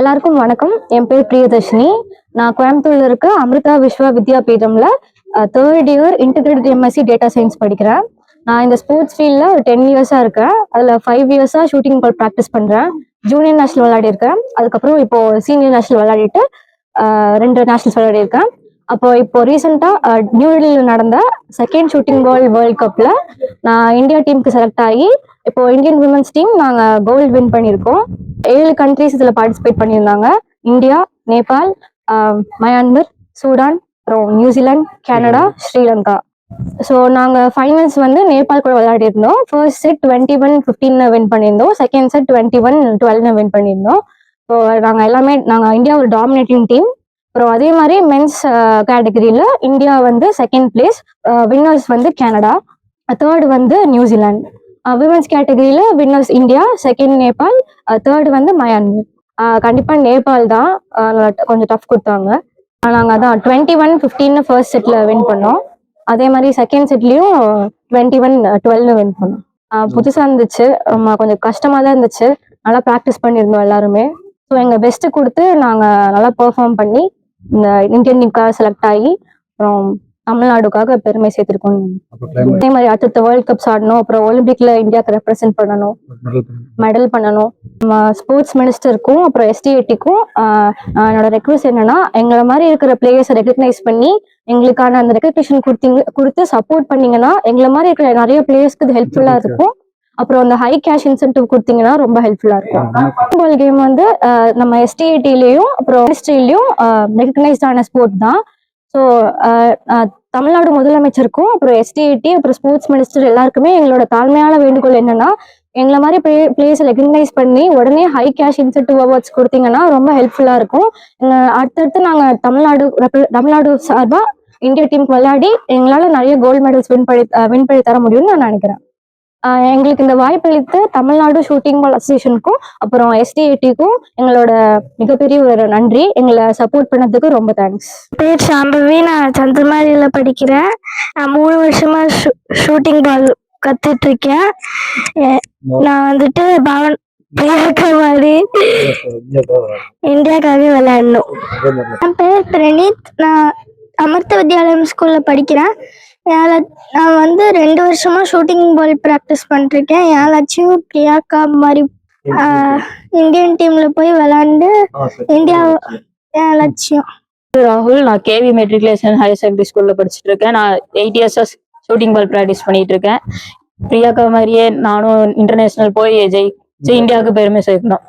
எல்லாருக்கும் வணக்கம். என் பேர் பிரியதர்ஷினி. நான் கோயம்புத்தூர்ல இருக்க Amrita Vishwa வித்யாபீடம்ல third year integrated MSc data science படிக்கிறேன். நான் இந்த ஸ்போர்ட்ஸ் ஃபீல்டில் ஒரு டென் இயர்ஸாக இருக்கேன். அதில் ஃபைவ் இயர்ஸாக ஷூட்டிங் பால் ப்ராக்டிஸ் பண்ணுறேன் ஜூனியர் நேஷனல் விளையாடிருக்கேன் அதுக்கப்புறம் இப்போ சீனியர் நேஷனல் விளையாடிட்டு ரெண்டு நேஷனல்ஸ் விளையாடிருக்கேன் அப்போ இப்போ ரீசெண்டாக நியூடெல்லியில் நடந்த செகண்ட் ஷூட்டிங் பால் வேர்ல்ட் கப்பில் நான் இந்தியா டீமுக்கு செலக்ட் ஆகி இப்போ இந்தியன் உமன்ஸ் டீம் நாங்கள் கோல்டு வின் பண்ணியிருக்கோம். ஏழு கண்ட்ரீஸ் இதில் பார்ட்டிசிபேட் பண்ணியிருந்தாங்க. இந்தியா நேபாள் மயான்மர் சூடான் அப்புறம் New Zealand Canada Sri Lanka. So நாங்கள் ஃபைனல்ஸ் வந்து நேபாள் கூட விளையாடி இருந்தோம் first set twenty one fifteen win பண்ணியிருந்தோம். செகண்ட் செட் டுவெண்ட்டி ஒன் டுவெல்னு வின் பண்ணியிருந்தோம். ஸோ நாங்கள் எல்லாமே நாங்கள் இந்தியா ஒரு டாமினேட்டிங் டீம் அப்புறம் அதே மாதிரி மென்ஸ் கேட்டகரியில் இந்தியா வந்து செகண்ட் பிளேஸ் வின்னர்ஸ் வந்து கனடா. தேர்ட் வந்து நியூசிலாந்து விமன்ஸ் கேட்டகரியில் winners India second Nepal third வந்து மயான்மர் கண்டிப்பாக நேபாள் தான் கொஞ்சம் டஃப் கொடுத்தாங்க. நாங்கள் அதான் டுவெண்ட்டி ஒன் ஃபிஃப்டீன்னு ஃபர்ஸ்ட் செட்டில் வின் பண்ணோம். அதே மாதிரி செகண்ட் செட்லேயும் டுவெண்ட்டி ஒன் டுவெல்னு வின் பண்ணோம். புதுசாக இருந்துச்சு. கொஞ்சம் கஷ்டமாக தான் இருந்துச்சு. நல்லா ப்ராக்டிஸ் பண்ணியிருந்தோம் எல்லாருமே. ஸோ எங்கள் பெஸ்ட்டு கொடுத்து நாங்கள் நல்லா பெர்ஃபார்ம் பண்ணி இந்த இந்தியன் டீமுக்காக செலக்ட் ஆகி அப்புறம் தமிழ்நாடுக்காக பெருமை சேர்த்திருக்கோம். அதே மாதிரி அடுத்த வேர்ல்ட் கப்ஸ் ஆடணும். அப்புறம் ஒலிம்பிக்ல இந்தியாவுக்கு ரெப்ரசென்ட் பண்ணணும். மெடல் பண்ணணும். நம்ம ஸ்போர்ட்ஸ் மினிஸ்டருக்கும் அப்புறம் எஸ்டிஏடிக்கும் என்னோட ரெக்வஸ்ட் என்னன்னா எங்களை மாதிரி இருக்கிற பிளேயர்ஸை ரெகக்னைஸ் பண்ணி எங்களுக்கான அந்த ரெகக்னேஷன் கொடுத்தீங்க கொடுத்து சப்போர்ட் பண்ணீங்கன்னா எங்களை மாதிரி இருக்கிற நிறைய பிளேயர்ஸ்க்கு இது ஹெல்ப்ஃபுல்லா இருக்கும். அப்புறம் அந்த ஹை கேஷ் இன்சென்டிவ் கொடுத்தீங்கன்னா ரொம்ப ஹெல்ப்ஃபுல்லா இருக்கும். ஃபுட்பால் கேம் வந்து நம்ம எஸ்டிஏடிலையும் அப்புறம் மினிஸ்ட்ரிலையும் ரெகக்னைஸ்ட் ஆன ஸ்போர்ட் தான். ஸோ uh, uh, தமிழ்நாடு முதலமைச்சருக்கும் அப்புறம் எஸ்டிஐடி அப்புறம் ஸ்போர்ட்ஸ் மினிஸ்டர் எல்லாருக்குமே எங்களோட தாழ்மையான வேண்டுகோள் என்னன்னா எங்களை மாதிரி பிளே பிளேஸை ரெகக்னைஸ் பண்ணி உடனே ஹை கேஷ் இன்சென்டிவ் அவார்ட்ஸ் கொடுத்தீங்கன்னா ரொம்ப ஹெல்ப்ஃபுல்லாக இருக்கும். அடுத்தடுத்து நாங்கள் தமிழ்நாடு தமிழ்நாடு சார்பாக இந்தியா டீமுக்கு விளையாடி எங்களால் நிறைய கோல்டு மெடல்ஸ் வின் பண்ணி வின் பண்ணி தர முடியும்னு நான் நினைக்கிறேன். எங்களுக்கு இந்த வாய்ப்பளித்து தமிழ்நாடு ஷூட்டிங் பால் அசோசியேஷனுக்கும் அப்புறம் எஸ்டிஏடிக்கும் எங்களோட மிகப்பெரிய ஒரு நன்றி. எங்களை சப்போர்ட் பண்ணதுக்கு ரொம்ப தேங்க்ஸ் பேர் சாம்பவி. நான் சந்திரமாரியில் படிக்கிறேன். நான் மூணு வருஷமா ஷூட்டிங் பால் கத்துட்டு இருக்கேன் நான் வந்துட்டு பவன் பிரியாக்குமாரி இந்தியாக்காக விளையாடணும். என் பேர் பிரணீத் நான் அமிர்த வித்யாலயம் ஸ்கூலில் படிக்கிறேன். என் நான் வந்து ரெண்டு வருஷமா ஷூட்டிங் பால் ப்ராக்டிஸ் பண்ணிருக்கேன் என் லட்சியம் பிரியாக்கா மாதிரி இந்தியன் டீம்ல போய் விளையாண்டு இந்தியா என் லட்சியம். ராகுல் நான் கேவி மெட்ரிகுலேஷன் ஹையர் செகண்டரி ஸ்கூல்ல படிச்சுட்டு இருக்கேன் நான் எயிட் இயர்ஸா ஷூட்டிங் பால் ப்ராக்டிஸ் பண்ணிட்டு இருக்கேன் பிரியாக்கா மாதிரியே நானும் இன்டர்நேஷனல் போய் ஜெய் ஜெய் இந்தியாவுக்கு பெருமை சேர்க்கணும்.